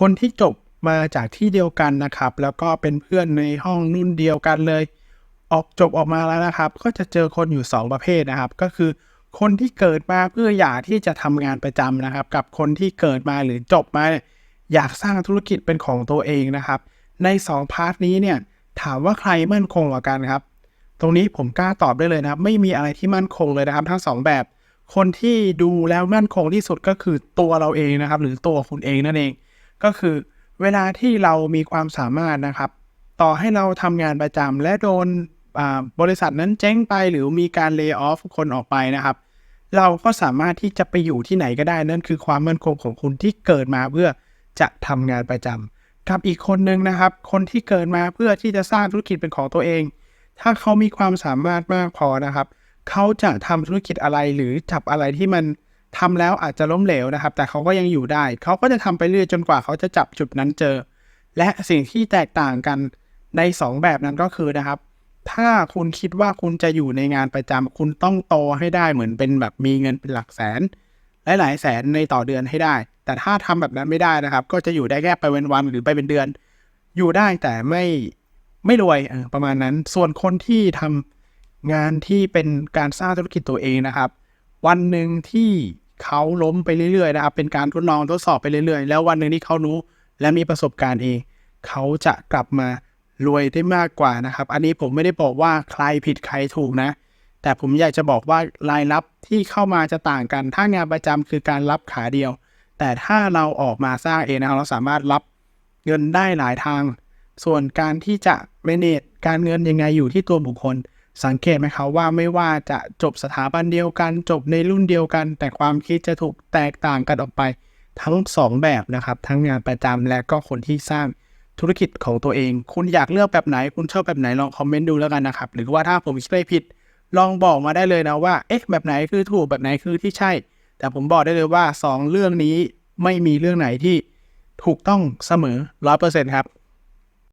คนที่จบมาจากที่เดียวกันนะครับ แล้วก็เป็นเพื่อนในห้องรุ่นเดียวกันเลย ออกจบออกมาแล้วนะครับ ก็จะเจอคนอยู่ 2 ประเภทนะครับ ก็คือ คนที่เกิดมาเพื่ออยากที่จะทำงานประจำนะครับ กับคนที่เกิดมาหรือจบมาอยากสร้างธุรกิจเป็นของตัวเองนะครับ ใน 2 พาร์ทนี้เนี่ยถามว่าใครมั่นคงกว่ากันครับ ตรงนี้ผมกล้าตอบได้เลยนะครับ ไม่มีอะไรที่มั่นคงเลยนะครับ ทั้งสองแบบ คนที่ดูแล้วมั่นคงที่สุดก็คือตัวเราเองนะครับ หรือตัวคุณเองนั่นเอง ก็คือเวลาที่เรามีความสามารถนะครับ ต่อให้เราทำงานประจำและโดนบริษัทนั้นเจ๊งไปหรือมีการเลิกออฟคนออกไปนะครับ เราก็สามารถที่จะไปอยู่ที่ไหนก็ได้นั่นคือความมั่นคงของคุณที่เกิดมาเพื่อจะทำงานประจำกับอีกคนนึงนะครับ คนที่เกิดมาเพื่อที่จะสร้างธุรกิจเป็นของตัวเอง ถ้าเขามีความสามารถมากพอนะครับ เขาจะทำธุรกิจอะไรหรือจับอะไรที่มัน ทำแล้วอาจจะล้มเหลวนะครับ แต่เขาก็ยังอยู่ได้ เขาก็จะทำไปเรื่อยจนกว่าเขาจะจับจุดนั้นเจอ และสิ่งที่แตกต่างกันใน 2 แบบนั้นก็คือนะครับ ถ้าคุณคิดว่าคุณจะอยู่ในงานประจำคุณต้องโตให้ได้เหมือนเป็นแบบมีเงินเป็นหลักแสนหลายๆแสนในต่อเดือนให้ได้ แต่ถ้าทำแบบนั้นไม่ได้นะครับ ก็จะอยู่ได้แค่ไปเป็นวันหรือไปเป็นเดือน อยู่ได้แต่ไม่ไม่รวยประมาณนั้น ส่วนคนที่ทำงานที่เป็นการสร้างธุรกิจตัวเองนะครับ วันหนึ่งที่ เขาล้มไปเรื่อยๆนะครับเป็นการทดลองทดสอบไปเรื่อยๆ แล้ววันหนึ่งที่เขารู้และมีประสบการณ์เองเขาจะกลับมารวยได้มากกว่านะครับ อันนี้ผมไม่ได้บอกว่าใครผิดใครถูกนะ แต่ผมอยากจะบอกว่ารายรับที่เข้ามาจะต่างกัน ถ้างานประจำคือการรับขาเดียว แต่ถ้าเราออกมาสร้างเองนะเราสามารถรับเงินได้หลายทาง ส่วนการที่จะ manage การเงินยังไงอยู่ที่ตัวบุคคล สังเกตไหมครับว่าไม่ว่าจะจบสถาบันเดียวกันจบในรุ่นเดียวกัน แต่ความคิดจะถูกแตกต่างกันออกไปทั้งสองแบบนะครับ ทั้งงานประจำและก็คนที่สร้างธุรกิจของตัวเอง คุณอยากเลือกแบบไหน คุณชอบแบบไหนลองคอมเมนต์ดูแล้วกันนะครับ หรือว่าถ้าผมคิดไม่ผิด ลองบอกมาได้เลยนะว่าเอ๊ะแบบไหนคือถูกแบบไหนคือที่ใช่ แต่ผมบอกได้เลยว่า 2 เรื่องนี้ไม่มีเรื่องไหนที่ถูกต้องเสมอร้อยเปอร์เซ็นต์ครับ